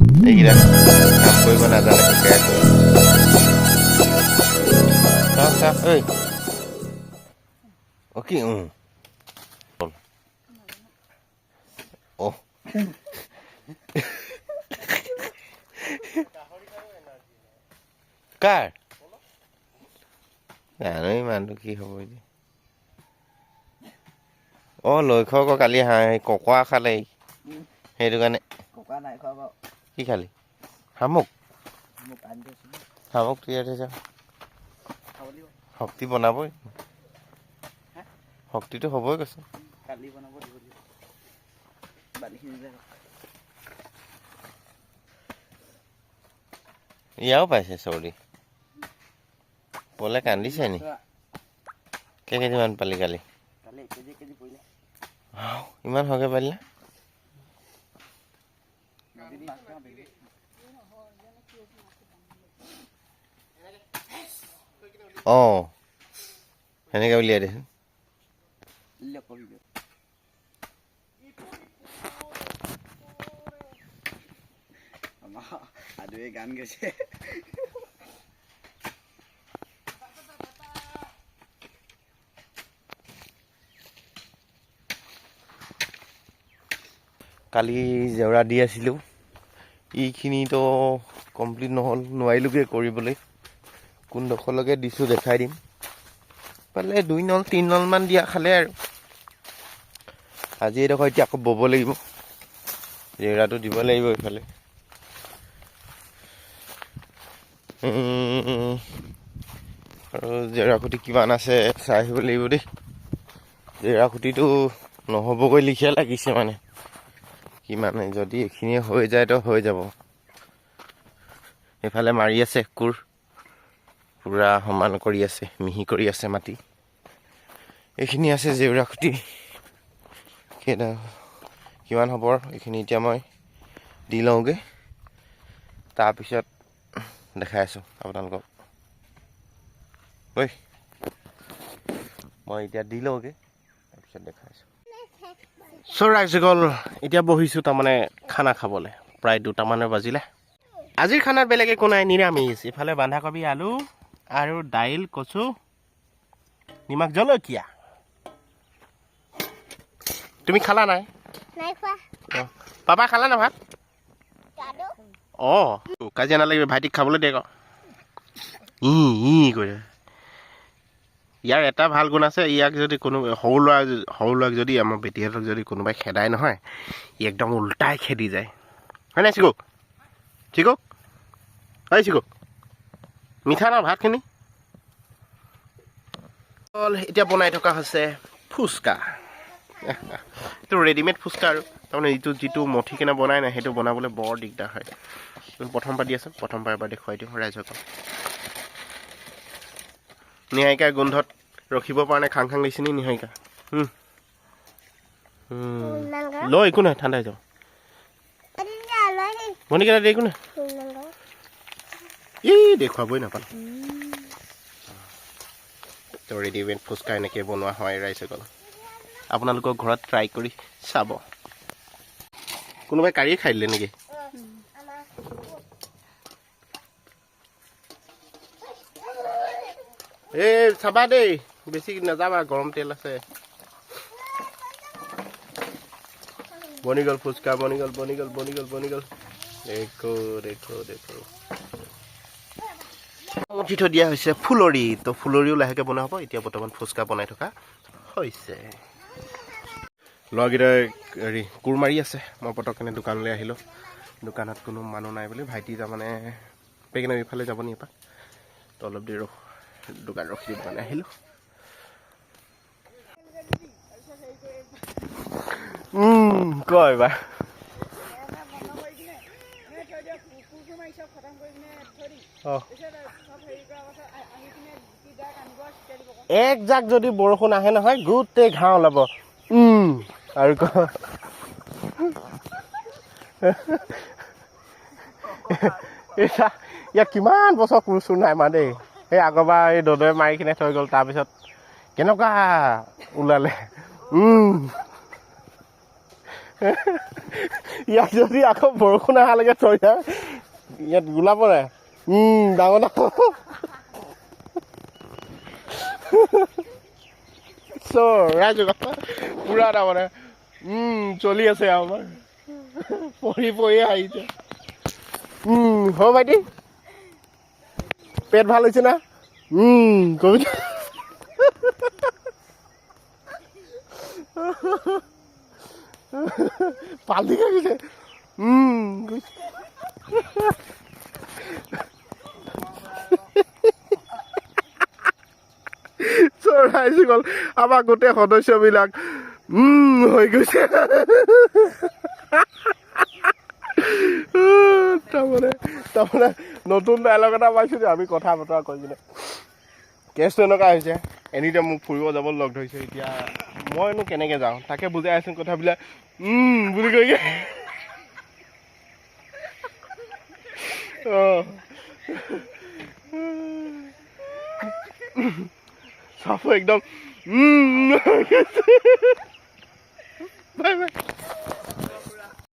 এইকেইটা কাম কৰিব নাজানে শিকাই আছো চাওক চাওক ঐ অ কি উম অ কাৰ জানো ইমানটো কি হ'ব এতিয়া অ লক্ষ্য আকৌ কালি হাঁহ ককোৱা খালে সেইটো কাৰণে ককা নাই খোৱা বাৰু কি খালি? শামুক? শামুক তিয়াই থৈছ শক্তি বনাবই। শক্তিটো হ'বই কৈছে। কালি বনাব দিব ইয়াও পাইছে চৰ্দি। পলে কান্দিছে নি? কেই কেজিমান পালি কালি? পৰিলে। ইমান সৰহকৈ পালি অঁ সেনেকৈ উলিয়াই দেচোন আদুৱে গান গাইছে কালি জেওৰা দি আছিলোঁ। এইখিনিতো কমপ্লিট নহ'ল নোৱাৰিলোগৈ কৰিবলৈ। কোনডোখৰলৈকে দিছোঁ দেখাই দিম। পালে দুই নল তিনি নলমান দিয়া খালে আৰু। আজি এইডোখৰ এতিয়া আকৌ ব'ব লাগিব। জেওৰাটো দিব লাগিব এইফালে। আৰু জেওৰা খুঁটি কিমান আছে চাই আহিব লাগিব দেই। জেওৰা খুঁটিটো নহ'বগৈ লিখিয়া লাগিছে মানে। কিমান যদি এইখিনি হৈ যায়তো হৈ যাব। এইফালে মাৰি আছে কোৰ পূৰা সমান কৰি আছে মিহি কৰি আছে মাটি। এইখিনি আছে জেউৰা খুটি। কেইটা কিমান হ'ব এইখিনি এতিয়া মই দি লওঁগৈ। তাৰপিছত দেখাই আছোঁ আপোনালোকক। ঐ মই এতিয়া দি লওঁগৈ। তাৰপিছত দেখাই আছোঁ। চ' ৰাইজসকল এতিয়া বহিছোঁ তাৰমানে খানা খাবলৈ। প্ৰায় দুটামানৰ বাজিলে। আজিৰ খানাত বেলেগ একো নাই নিৰামিষ। ইফালে বন্ধাকবি আলু আৰু দাইল কচু। নিমখ জলকীয়া। তুমি খালা নাই? পাপা খালা না ভাত? অঁ। কাজিয়া নালাগিব ভাইটিক খাবলৈ ই কৰে ইয়াৰ এটা ভাল গুণ আছে ইয়াক যদি কোনো সৰু ল'ৰা সৰু ল'ৰাক যদি আমাৰ বেটীহঁতক যদি কোনোবাই খেদাই নহয় ই একদম উল্টাই খেদি যায়। হয় নাই চিকু? চিকু? হয় চিকু? মিঠা ন ভাতখিনি? এতিয়া বনাই থকা হৈছে ফুচকা। এইটো ৰেডিমেড ফুচকা আৰু। তাৰমানে এইটো যিটো মঠি কেনে বনাই নাই সেইটো বনাবলৈ বৰ দিগদাৰ হয়। প্ৰথমবাৰ দি আছোঁ প্ৰথমবাৰ এবাৰ দেখুৱাই দিওঁ ৰাইজসকল নিহাৰিকাৰ গোন্ধত ৰখিব পৰা নাই খাং খাং লাগিছে নি নিহাৰিকা? ল একো নাই ঠাণ্ডা হৈ যাব। এতিয়া লৈ দে ভনীকেইটা দে একো নাই? ইমান গৰম ই দেখুৱাবই নাপালোঁ। তো ৰেডিমেড ফুচকা এনেকৈ বনোৱা হয় ৰাইজসকল আপোনালোকৰ ঘৰত ট্ৰাই কৰি চাব। কোনোবাই কাৰিয়ে খাই দিলে নেকি আমাৰ এই চাবা দেই বেছি নাযাবা গৰম তেল আছে। বনি গ'ল ফুচকা বনি গ'ল বনি গ'ল বনি গ'ল বনি গ'ল। মুঠি থৈ দিয়া হৈছে ফুলৰি। তো ফুলৰিও লাহেকৈ বনোৱা হ'ব। এতিয়া বৰ্তমান ফুচকা বনাই থকা হৈছে। ল'ৰাকেইটাই হেৰি কোৰ মাৰি আছে। মই পটককেনে দোকানলৈ আহিলোঁ। দোকানত কোনো মানুহ নাই বুলি। ভাইটি তাৰমানে পেকেনে ইফালে যাব নি এপাক তো অলপ দেৰি ৰখ। দোকান ৰখি দিব কাৰণে আহিলোঁ কয় বা এক জাক যদি বৰষুণ আহে নহয় গোটেই ঘাঁহ ওলাব। উম আৰু ক ইয়াত কিমান বছৰ কোৰ চোৰ নাই মা দেই। সেই আগৰবাৰ এই দদৈ মাৰি কিনে থৈ গ'ল তাৰপিছত কেনেকুৱা ওলালে? ইয়াত যদি আকৌ বৰষুণ অহালৈকে থৈ যায় ইয়াত গোলাব নাই। ডাঙৰ ডাঙৰ। চৰাইছো পুৰা তাৰমানে চলি আছে আমাৰ। পঢ়ি পঢ়ি আহিছে। হ'ব ভাইটি। পেট ভালো হৈছে না? উম কবিতা পাল্টি খাই গৈছে। গৈছে। চৰাই গ'ল। আমাৰ গোটেই সদস্যবিলাক হৈ গৈছে। তাৰমানে তাৰমানে নতুন ডাইলগ এটা পাইছোঁ যে, আমি কথা বতৰা কৰি কিনে কেছটো এনেকুৱা হৈছে। এনি টাইম মোক ফুৰিব যাব লগ ধৰিছে, এতিয়া মইনো কেনেকৈ যাওঁ? তাকে বুজাই আছোঁ কথাবিলাক। বুলি কৈ অঁ। চাব একদম উম